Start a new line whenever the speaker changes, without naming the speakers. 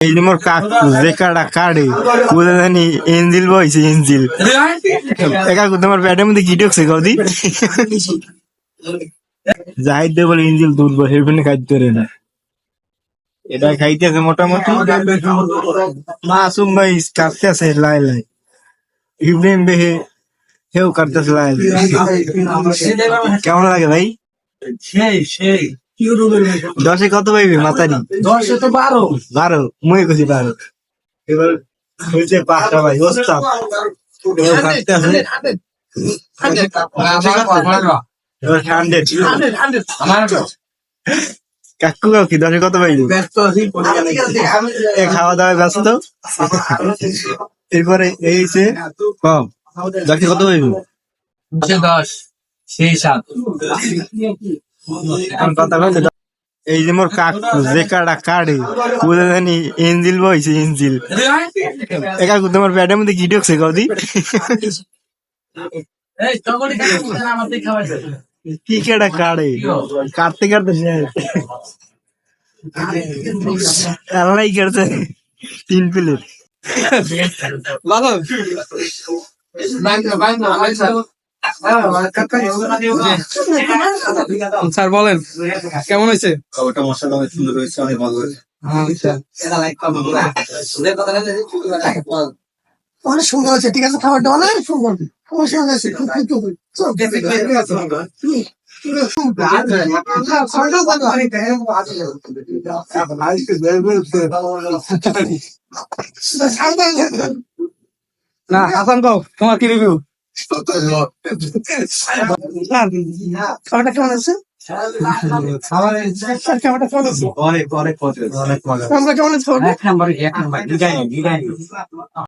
এই যে মোর কাকু যে কাটা বুঝে জানি এঞ্জিল বইছে এঞ্জিল। এ কাকু, তোমার পেটের মধ্যে কি ঢুকছে কদি বলে এঞ্জিল খাইতে পারে না। এটা খাইতেছে মোটামুটি। মাসুম ভাই কাটতেছে লাই লাই। ইব্রাহিম বেহে হেউ কাটতেছে লাই। কেমন লাগে ভাই? দশে কত পাইবি মাতারি?
দশে তো বারো।
বারো? মুই কছি বারো। এবার হয়েছে পাঁচটা ভাই ওস্তাদ কাকু কাকি দশে কত এ খাওয়া দাওয়া ব্যস্ত? এরপরে এই যে কম। দশে কত পাইবি?
দশ সেই সাত।
এই যে মোর কাকু যে কাটা কাড়ে বুঝে জানি এঞ্জিল বইছে এঞ্জিল এ কাকু তোমার পেটের মধ্যে কি ঢুকছে কদি কি কেটা কাড়ে? কাটতে কাটতে আল্লাহ কাটছে তিন প্লেট।
স্যার বলেন কেমন হয়েছে?
খাবারটা মশলা অনেক সুন্দর হয়েছে অনেক ভালো হয়েছে।
অনেক সুন্দর ঠিক আছে খাবারটা অনেক সুন্দর।
না হাসান কও তোমার কি রিভিউ
খাবারটা কেমন আছে? আমরা কেমন আছে?